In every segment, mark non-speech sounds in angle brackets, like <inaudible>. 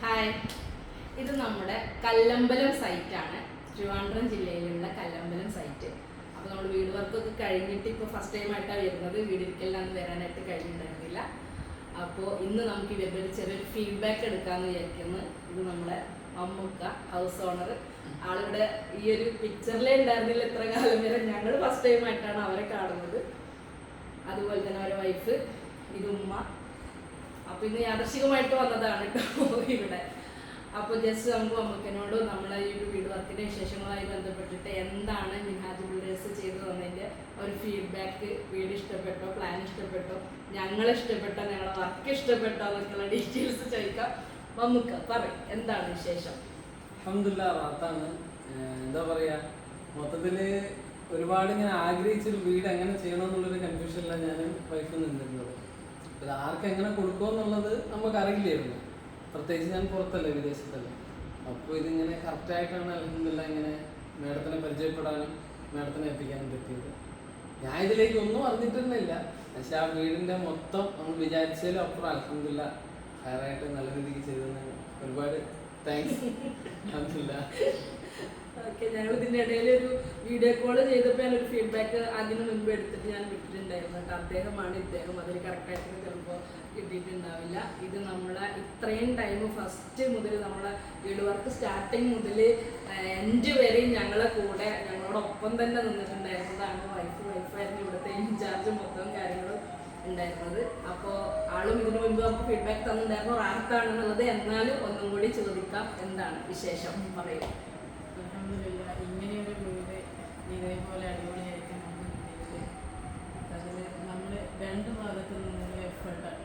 Hi ഇത് നമ്മുടെ കല്ലമ്പലം സൈറ്റാണ് ട്രിവാൻഡ്രം ജില്ലയിലുള്ള കല്ലമ്പലം സൈറ്റ് അപ്പോൾ നമ്മൾ വീട് വർക്കൊക്കെ കഴിഞ്ഞിട്ട് ഇപ്പോൾ ഫസ്റ്റ് ടൈം ആയിട്ടാണ് വരുന്നത്. വീടിരിക്കലാന്ന് വരാനായിട്ട് കഴിഞ്ഞിട്ടുണ്ടായിരുന്നില്ല. അപ്പോൾ ഇന്ന് നമുക്ക് ഇവരുടെ ചെറിയൊരു ഫീഡ്ബാക്ക് എടുക്കാമെന്ന് വിചാരിക്കുന്നു. ഇത് നമ്മുടെ അമ്മുക്ക ഹൗസ് ഓണർ ആളിവിടെ ഈ ഒരു പിക്ചറിലേ ഉണ്ടായിരുന്നില്ല ഇത്ര കാലം വരെ. ഞങ്ങൾ ഫസ്റ്റ് ടൈം ആയിട്ടാണ് അവരെ കാണുന്നത്. അതുപോലെ തന്നെ അവരുടെ വൈഫ് ഇത് ഉമ്മ അപ്പൊ ഇന്ന് യാദർശികമായിട്ട് വന്നതാണ് കേട്ടോ ഇവിടെ. അപ്പൊ ജസ്റ്റ് നമുക്ക് അമ്മക്കനോട് നമ്മളെ ഈ ഒരു വീട് വർക്കിന്റെ വിശേഷങ്ങളായി ബന്ധപ്പെട്ടിട്ട് എന്താണ് മിനാജ് ബിൽഡേഴ്സ് ചെയ്തു തന്നതിന്റെ ഒരു ഫീഡ്ബാക്ക് വീട് ഇഷ്ടപ്പെട്ടോ പ്ലാൻ ഇഷ്ടപ്പെട്ടോ ഞങ്ങൾ ഇഷ്ടപ്പെട്ടോ ഞങ്ങളുടെ വർക്ക് ഇഷ്ടപ്പെട്ടോ എന്നൊക്കെയുള്ള ഡീറ്റെയിൽസ് ചോദിക്കാം. മമ്മുക്ക പറയും എന്താണ് വിശേഷം? അഹമ്മദില്ല റാത്താണ് എന്താ പറയാ മൊത്തത്തിൽ ഒരുപാട് ഇങ്ങനെ ആഗ്രഹിച്ചൊരു വീട് എങ്ങനെ ചെയ്യണമെന്നുള്ളൊരു കൺഫ്യൂഷനിലാണ് ഞാൻ വൈഫും നിന്നിരുന്നത്. ഇത് ആർക്ക് എങ്ങനെ കൊടുക്കുമെന്നുള്ളത് നമുക്ക് അറിയില്ലായിരുന്നു പ്രത്യേകിച്ച് ഞാൻ പുറത്തല്ലേ വിദേശത്തല്ലേ. അപ്പോൾ ഇതിങ്ങനെ കറക്റ്റായിട്ടാണ് അല്ലെന്നില്ല ഇങ്ങനെ മേഡത്തിനെ പരിചയപ്പെടാനും മേഡത്തിനെ എത്തിക്കാനും പറ്റിയത്. ഞാൻ ഇതിലേക്ക് ഒന്നും അറിഞ്ഞിട്ടൊന്നുമില്ല. പക്ഷെ ആ വീടിന്റെ മൊത്തം നമ്മൾ വിചാരിച്ചതിലും അപ്പുറം അലഹമില്ല ഹയറായിട്ട് നല്ല രീതിക്ക് ചെയ്തതെന്ന് ഒരുപാട് താങ്ക്സ് <laughs> അലഹമില്ല ഓക്കെ ഞങ്ങൾ ഇതിന്റെ ഇടയിൽ ഒരു വീഡിയോ കോൾ ചെയ്തപ്പോൾ ഒരു ഫീഡ്ബാക്ക് അതിന് മുൻപ് എടുത്തിട്ട് ഞാൻ വിട്ടിട്ടുണ്ടായിരുന്നു കേട്ടോ. അദ്ദേഹമാണ് ഇദ്ദേഹം അതിൽ കറക്റ്റായിട്ട് ചിലപ്പോൾ കിട്ടിയിട്ടുണ്ടാവില്ല. ഇത് നമ്മളെ ഇത്രയും ടൈം ഫസ്റ്റ് മുതൽ നമ്മളെ വീട് വർക്ക് സ്റ്റാർട്ടിങ് മുതൽ എൻഡ് വരെ ഞങ്ങളെ കൂടെ ഞങ്ങളോടൊപ്പം തന്നെ നിന്നിട്ടുണ്ടായിരുന്നതാണ് വൈഫ് വൈഫായിരുന്നു ഇവിടുത്തെ ഇൻചാർജ് മൊത്തം കാര്യങ്ങളും ഉണ്ടായിരുന്നത്. അപ്പോൾ ആളും ഇതിനു മുൻപ് നമുക്ക് ഫീഡ്ബാക്ക് തന്നിട്ടുണ്ടായിരുന്നു റാത്താണെന്നുള്ളത് എന്നാലും ഒന്നും കൂടി ചോദിക്കാം. എന്താണ് വിശേഷം? പറയൂ. അൽഹംദുലില്ലാ ഇങ്ങനെയൊരു വീട് ഇതേപോലെ അടിപൊളിയായിട്ട് നമുക്ക് കിട്ടിയത് അതിൽ നമ്മൾ രണ്ട് ഭാഗത്തു നിന്നുള്ള എഫേർട്ടാണ്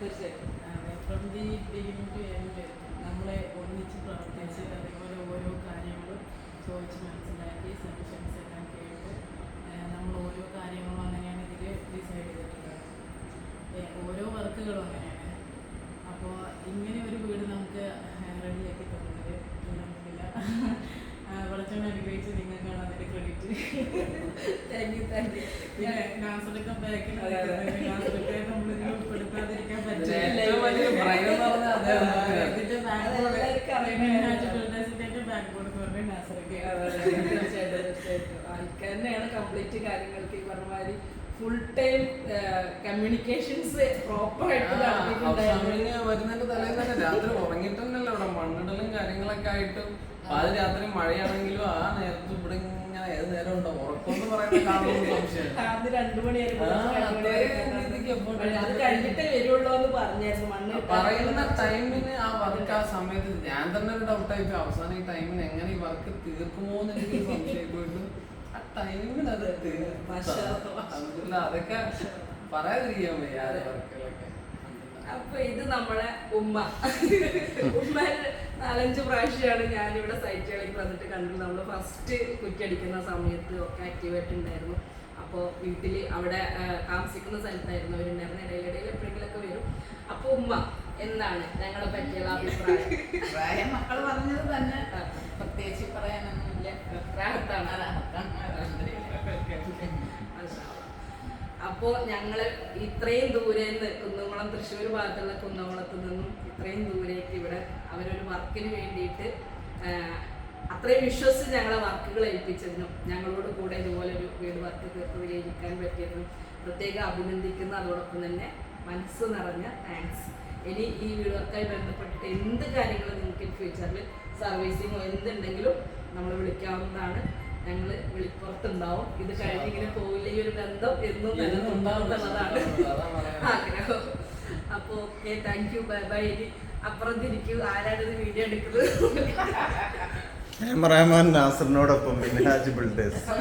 തീർച്ചയായിട്ടും. അതെ from the beginning to end നമ്മളെ ഒന്നിച്ച് പ്രവർത്തിച്ച് അതേപോലെ ഓരോ കാര്യങ്ങളും ചോദിച്ച് മനസ്സിലാക്കി സജഷൻസ് എല്ലാം കേട്ട് നമ്മൾ ഓരോ കാര്യങ്ങളും അങ്ങനെയാണ് ഇതിൽ ഡിസൈഡ് ചെയ്തിട്ടുള്ളത്. ഓരോ വർക്കുകളും അങ്ങനെയാണ്. അപ്പോൾ ഇങ്ങനെ ഒരു വീട് നമുക്ക് റെഡിയാക്കി തന്നത്. അൽഹംദുലില്ലാ നിങ്ങൾക്കാണ് അതിന്റെ credit thank you thank you പിന്നെ നാസറൊക്കെ ബാക്കിൽ അതെ, നമ്മൾ ഉൾപ്പെടുത്താതിരിക്കാൻ എന്ന് പറഞ്ഞാൽ കംപ്ലീറ്റ് കാര്യങ്ങൾക്ക് ഈ പറഞ്ഞ മാതിരി ഫുൾ ടൈം കമ്മ്യൂണിക്കേഷൻസ് പ്രോപ്പർ ആയിട്ട് വരുന്നതിന്റെ തലേന്ന് തന്നെ രാത്രി ഉറങ്ങിയിട്ടുണ്ടല്ലോ അവിടെ മണ്ണിടലും കാര്യങ്ങളൊക്കെ ആയിട്ട് അത് രാത്രി മഴയാണെങ്കിലും ആ നേരത്ത് ഇവിടെ ഇങ്ങനെ ഏത് നേരം ഉണ്ടോ? ഉറക്കം പറയുന്ന ടൈമിന് ആ വർക്ക് ആ സമയത്ത് ഞാൻ തന്നെ ഒരു ഡൗട്ട് ആയിപ്പോ അവസാനം ഈ ടൈമിന് എങ്ങനെ ഈ വർക്ക് തീർക്കുമോ എന്ന് എനിക്ക് സംശയം പോയിട്ട് ആ ടൈമിന് അത് മാഷാ അതൊക്കെ പറയാതിരിക്കാൻ വയ്യ ആ അപ്പൊ ഇത് നമ്മളെ ഉമ്മ. ഉമ്മ നാലഞ്ച് പ്രാവശ്യമാണ് ഞാനിവിടെ സൈറ്റുകളിൽ വന്നിട്ട് കണ്ടത് നമ്മൾ ഫസ്റ്റ് കുറ്റിയടിക്കുന്ന സമയത്ത് ഒക്കെ ആക്റ്റീവായിട്ട് ഉണ്ടായിരുന്നു അപ്പോൾ വീട്ടിൽ അവിടെ താമസിക്കുന്ന സ്ഥലത്തായിരുന്നു അവരുണ്ടായിരുന്നു. ഇടയിലിടയിൽ എപ്പോഴെങ്കിലൊക്കെ വരും. അപ്പോൾ ഉമ്മ എന്താണ് ഞങ്ങളെ പറ്റിയുള്ള അഭിപ്രായം? <laughs> പ്രായം മക്കൾ പറഞ്ഞത് തന്നെ. പ്രത്യേകിച്ച് പറയാനൊന്നുമില്ല അപ്പോൾ ഞങ്ങൾ ഇത്രയും ദൂരെ നിന്ന് കുന്നംകുളം തൃശ്ശൂർ ഭാഗത്തുള്ള കുന്നംകുളത്ത് നിന്നും ഇത്രയും ദൂരേക്ക് ഇവിടെ അവരൊരു വർക്കിന് വേണ്ടിയിട്ട് അത്രയും വിശ്വസിച്ച് ഞങ്ങളെ വർക്കുകൾ ഏൽപ്പിച്ചതിനും ഞങ്ങളോട് കൂടെ ഇതുപോലെ ഒരു വീട് വർക്ക് തീർത്ത് വിജയിക്കാൻ പറ്റിയതിനും പ്രത്യേകം അഭിനന്ദിക്കുന്ന അതോടൊപ്പം തന്നെ മനസ്സ് നിറഞ്ഞ താങ്ക്സ് ഇനി ഈ വീട് വർക്കായി ബന്ധപ്പെട്ടിട്ട് എന്ത് കാര്യങ്ങളും നിങ്ങൾക്ക് ഫ്യൂച്ചറിൽ സർവീസിങ്ങോ എന്തുണ്ടെങ്കിലും നമ്മൾ വിളിക്കാവുന്നതാണ്. ഞങ്ങൾ വിളിപ്പുറത്തുണ്ടാവും. ഇത് കഴിഞ്ഞ് ഇങ്ങനെ പോയില്ല ഈ ഒരു ബന്ധം എന്നും പറയാൻ. ആഗ്രഹം. അപ്പൊ okay thank you bye bye ഇനി അപ്പുറത്തിരിക്കൂ. ആരാണ് ഇത് വീഡിയോ എടുക്കുന്നത്? Cameraman നാസറിനോടൊപ്പം Minhaj builders. <laughs>